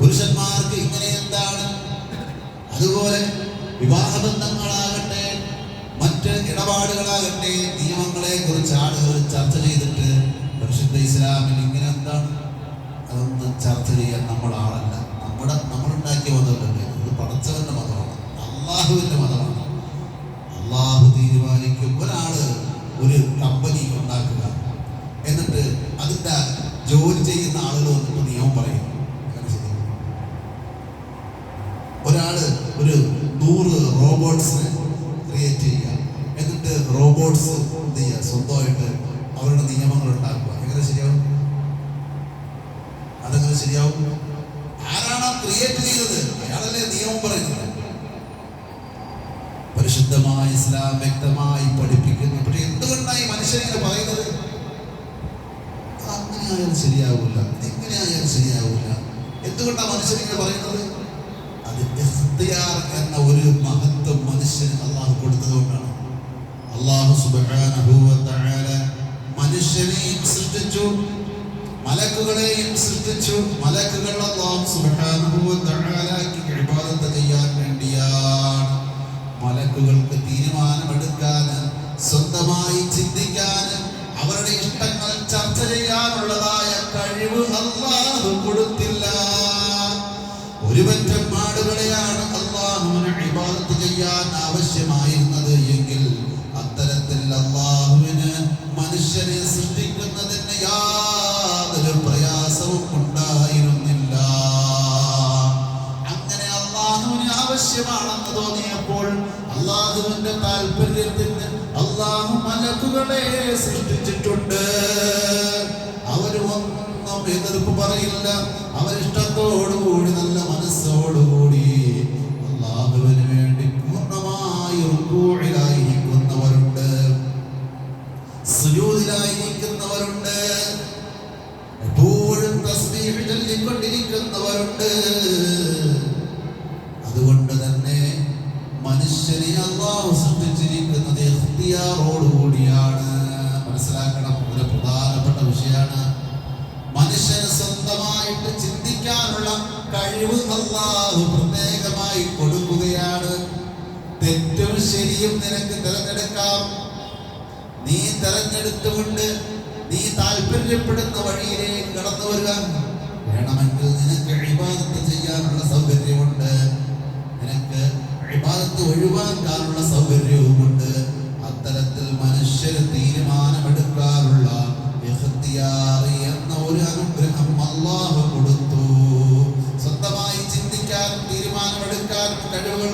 പുരുഷന്മാർക്ക് ഇങ്ങനെ എന്താണ്? അതുപോലെ വിവാഹബന്ധങ്ങളാകട്ടെ മറ്റ് ഇടപാടുകളാകട്ടെ നിയമങ്ങളെ കുറിച്ച് ആളുകൾ ചർച്ച ചെയ്തിട്ട് പരിശുദ്ധ ഇസ്ലാമിൽ ഇങ്ങനെ എന്താണ്? അതൊന്നും ചർച്ച ചെയ്യാൻ നമ്മൾ ആളല്ല. നമ്മുടെ നമ്മളുണ്ടാക്കിയ മതമല്ലേ? ഇത് പടച്ചവന്റെ മതമാണ്. അള്ളാഹുവിന്റെ മതമാണ്. അള്ളാഹു തീരുമാനിക്കും. ഒരാൾ ഒരു കമ്പനി ഉണ്ടാക്കുക. എന്നിട്ട് അതിന്റെ ജോലി ചെയ്യുന്ന ആളുകൾ വന്നിട്ട് നിയമം പറയും അങ്ങനെ ശരിയാവും. ഒരാൾ ഒരു നൂറ് റോബോട്ട്സിനെ ക്രിയേറ്റ് ചെയ്യുക എന്നിട്ട് റോബോട്ട്സ് എന്ത് ചെയ്യുക സ്വന്തമായിട്ട് അവരുടെ നിയമങ്ങൾ ഉണ്ടാക്കുക. എങ്ങനെ ശരിയാവും? അതെങ്ങനെ ശരിയാവും? ആരാണ് ക്രിയേറ്റ് ചെയ്തത്? അയാളല്ലേ നിയമം പറയുന്നത്. പരിശുദ്ധമായ ഇസ്ലാം വ്യക്തമായി പഠിപ്പിക്കുന്നു. പക്ഷെ എന്തുകൊണ്ടായി മനുഷ്യനെ പറയുന്നത്? അങ്ങനെ ആയാലും ശരിയാവില്ല. എങ്ങനെ ശരിയാവില്ല. എന്തുകൊണ്ടാണ് മനുഷ്യനെ പറയുന്നത്? അത് എന്ന ഒരു മഹത്വം മനുഷ്യന് അള്ളാഹു കൊടുത്തതുകൊണ്ടാണ് മനുഷ്യനെയും സൃഷ്ടിച്ചു മലക്കുകളെയും സൃഷ്ടിച്ചു. മലക്കുകൾ അള്ളാഹു വ ഇബാദത്ത് ചെയ്യാൻ വേണ്ടിയാണ്. മലക്കുകൾക്ക് തീരുമാനമെടുക്കാൻ സ്വന്തമായി ചിന്തിക്കാൻ അവരുടെ ഇഷ്ടങ്ങൾ ചർച്ച ചെയ്യാനുള്ളതായ കഴിവ് അള്ളാഹു കൊടുത്തില്ല. ഒരു പറ്റം ആടുകളെയാണ് അള്ളാഹുവിന് ഇബാദത്ത് ചെയ്യാൻ ആവശ്യമായിരുന്നത് ആവശ്യമാണെന്ന് തോന്നിയപ്പോൾ അള്ളാഹുവിന്റെ താല്പര്യത്തിന് അള്ളാഹു മലക്കുകളെ സൃഷ്ടിച്ചിട്ടുണ്ട്. അവർ ഒന്നും എതിർപ്പ് പറയില്ല. അവരിഷ്ടത്തോടുകൂടി നല്ല മനസ്സോടുകൂടി സ്വന്തമായിട്ട് ചിന്തിക്കാനുള്ള കഴിവ് അള്ളാഹു പ്രത്യേകമായി കൊടുക്കുകയാണ്. തെറ്റും ശരിയും നിനക്ക് തിരഞ്ഞെടുക്കാം. നീ തിരഞ്ഞെടുത്തുകൊണ്ട് നീ താല്പര്യപ്പെടുന്ന വഴിയിലേക്ക് കടന്നു വരിക വേണമെങ്കിൽ നിനക്ക് ഇബാദത്ത് ചെയ്യാനുള്ള സൗകര്യമുണ്ട്. നിനക്ക് ഇബാദത്ത് ഒഴിവാക്കാനുള്ള സൗകര്യവുമുണ്ട്.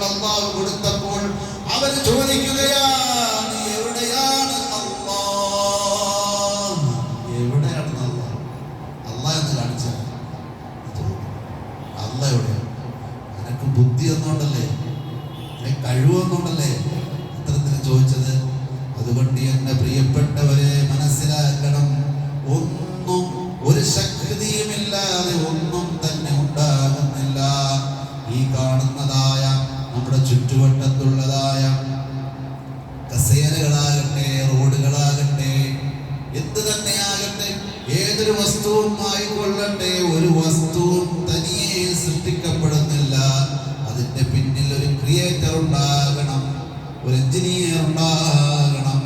അള്ളാഹു കൊടുത്തപ്പോൾ അവർ ചോദിക്കുകയാണ് എവിടെയാണ് അള്ളാഹ് എവിടെയാണ് അള്ളാഹ് അള്ളാഹ് എന്ന് കാണിച്ചാൽ അല്ല എവിടെയാണ് നിനക്ക് ബുദ്ധി ഒന്നുകൊണ്ടല്ലേ നിനക്ക് കഴിവൊന്നുകൊണ്ടല്ലേ ഇത്തരത്തിൽ ചോദിച്ചത് അതുകൊണ്ട് എന്നെ പ്രിയപ്പെട്ടവരെ മനസ്സിലാക്കണം ഒന്നും ഒരു ശക്തിയുമില്ലാതെ ഒന്നും തന്നെ ഉണ്ടാകുന്നില്ല. ഈ കാണുന്നതായ നമ്മുടെ ചുറ്റുവട്ടത്തുള്ളതായ കസേരകളാകട്ടെ റോഡുകളാകട്ടെ എന്ത് തന്നെയാകട്ടെ ഏതൊരു വസ്തുവും ആയിക്കൊള്ളട്ടെ ഒരു വസ്തുവും തനിയെ സൃഷ്ടിക്കപ്പെടുന്നില്ല. അതിന്റെ പിന്നിൽ ഒരു ക്രിയേറ്റർ ഉണ്ടാകണം ഒരു എഞ്ചിനീയർ ഉണ്ടാകണം.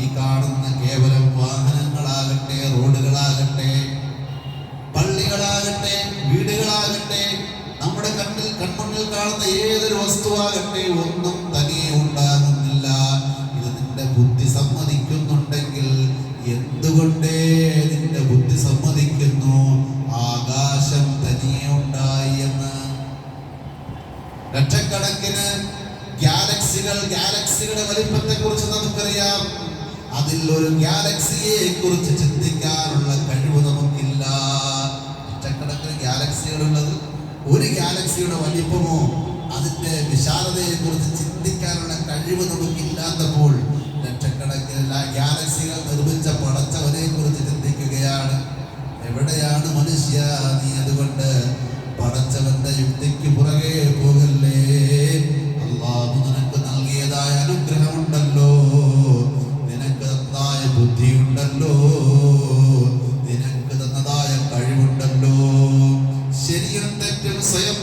ഈ കാണുന്ന കേവലം വാഹനങ്ങളാകട്ടെ റോഡുകളാകട്ടെ പള്ളികളാകട്ടെ കാണുന്ന ഏതൊരു വസ്തുവാകട്ടെ ഒന്നും തനിയെ ഉണ്ടാകുന്നില്ല. ഇത് നിന്റെ ബുദ്ധി സമ്മതിക്കുന്നുണ്ടെങ്കിൽ എന്തുകൊണ്ടേ നിന്റെ ബുദ്ധി സമ്മതിക്കുന്നു? ആകാശം തനിയെ ഉണ്ടായി എന്ന്. ലക്ഷക്കണക്കിന് ഗാലക്സികൾ ഗാലക്സികളുടെ വലിപ്പത്തെ കുറിച്ച് നമുക്കറിയാം. അതിൽ ഒരു ഗാലക്സിയെ കുറിച്ച് ചിന്തിക്കാനുള്ള കഴിവ് നമുക്കില്ല. ലക്ഷക്കണക്കിന് ഗാലക്സികളുള്ളത് ഒരു ഗാലക്സിയുടെ വലിപ്പമോ അതിന്റെ വിശാലതയെ കുറിച്ച് ചിന്തിക്കാനുള്ള കഴിവ് നമുക്കില്ലാത്തപ്പോൾ ലക്ഷക്കണക്കിന് ഗാലക്സികൾ നിർമ്മിച്ച പടച്ചവനെ കുറിച്ച് ചിന്തിക്കുകയാണ്. എവിടെയാണ് മനുഷ്യ നീ അതുകൊണ്ട് പടച്ചവന്റെ യുക്തിക്ക് പുറകെ പോകല്ലേ? അള്ളാഹു നിനക്ക് നൽകിയതായ